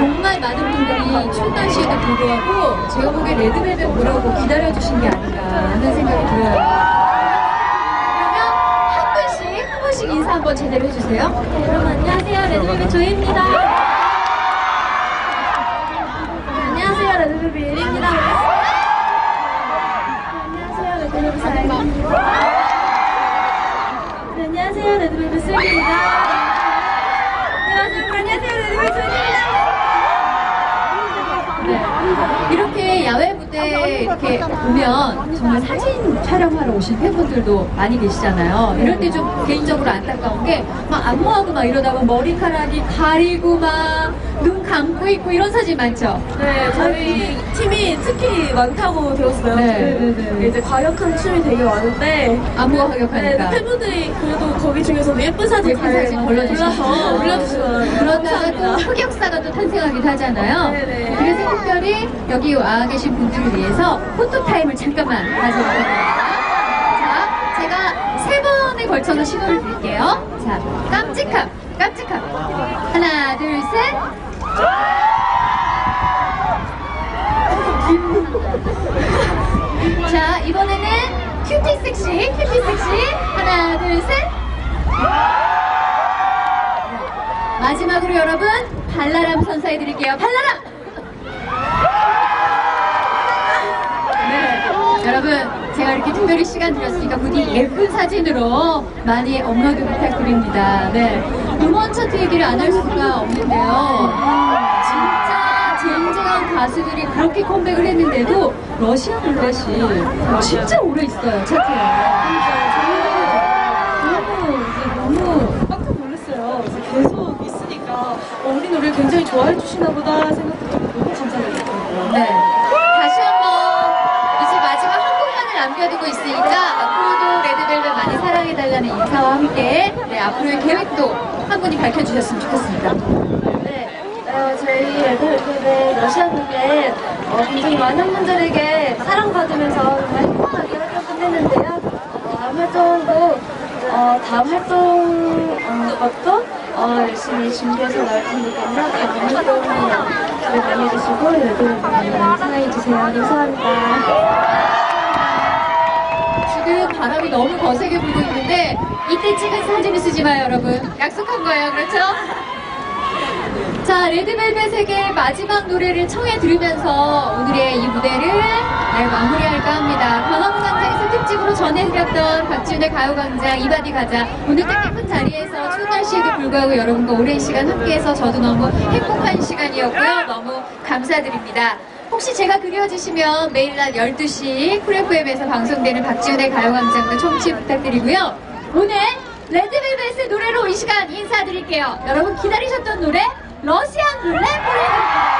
정말 많은 분들이 추운 날씨에도 불구하고 제가 보기에 레드벨벳 보려고 기다려주신 게 아닌가 하는 생각이 들어요. 그러면 한 분씩, 한 분씩 인사 한번 제대로 해주세요. 여러분 안녕하세요 레드벨벳 조이입니다 안녕하세요 레드벨벳 예리입니다 안녕하세요 레드벨벳 사랑입니다 네, 안녕하세요 레드벨벳 슬기입니다 안녕하세요 안녕하세요 레드벨벳 슬기입니다 네. 이렇게 야외 무대 이렇게 보면 정말 사진 촬영하러 오신 팬분들도 많이 계시잖아요. 이럴 때 좀 개인적으로 안타까운 게 막 안무하고 막 이러다가 머리카락이 가리고 막 눈 감고 있고 이런 사진 많죠? 네 저희 팀이 특히 많다고 들었어요 네. 네네 네 이제 과격한 춤이 되게 많은데 안무가 네, 과격하니까. 팬분들이 그래도 거기 중에서도 예쁜 사진 예쁜 사진 잘 올려주셔서. 골라서 올려주시더라고 감사합니다. 흑역사가 또 탄생하기도 하잖아요. 네네. 그래서 특별히 여기 와 계신 분들을 위해서 포토타임을 잠깐만 가져보겠습니다. 자, 제가 세 번에 걸쳐서 신호를 드릴게요. 자, 깜찍함, 깜찍함. 하나, 둘, 셋. 발랄함 선사해드릴게요. 발랄함. 네, 여러분 제가 이렇게 특별히 시간 드렸으니까 부디 예쁜 사진으로 많이 업로드 부탁드립니다. 네, 음원 차트 얘기를 안 할 수가 없는데요. 진짜 쟁쟁한 가수들이 그렇게 컴백을 했는데도 러시아 룰렛이 진짜 오래 있어요 차트에. 너무 이제 너무 깜짝 놀랐어요 이제 계속 있으니까 어, 우리 노래를 굉장히 좋아해 주시나 보다 생각도 들고 너무 감사드렸거든요 네. 다시 한번 이제 마지막 한 곡만을 남겨두고 있으니까 앞으로도 레드벨벳 많이 사랑해달라는 인사와 함께 네, 앞으로의 계획도 한 분이 밝혀주셨으면 좋겠습니다. 네, 어, 저희 레드벨벳의 러시아 룰렛 어, 굉장히 많은 분들에게 사랑받으면서 정말 행복하게 활동 끝냈는데요. 어, 다음 활동도 어, 다음 활동 어, 것도 어, 열심히 준비해서 나올 테니까요. 활동도 기대 많이 해주시고 많이 많이 사랑해주세요. 감사합니다. 지금 바람이 너무 거세게 불고 있는데 이때 찍은 사진을 쓰지 마요 여러분 약속한 거예요 그렇죠? 자 레드벨벳에게 마지막 노래를 청해 들으면서 오늘의 이 무대를 네, 마무리할까 합니다. 광화문 광장에서 특집으로 전해드렸던 박지훈의 가요광장 이바디 가자. 오늘 뜻깊은 자리에서 추운 날씨에도 불구하고 여러분과 오랜 시간 함께해서 저도 너무 행복한 시간이었고요. 너무 감사드립니다. 혹시 제가 그려지시면 매일 낮 12시 쿨FM에서 방송되는 박지훈의 가요광장도 청취 부탁드리고요. 오늘 레드벨벳의 노래로 이 시간 인사드릴게요. 여러분 기다리셨던 노래 러시안 룰렛 보내드립니다.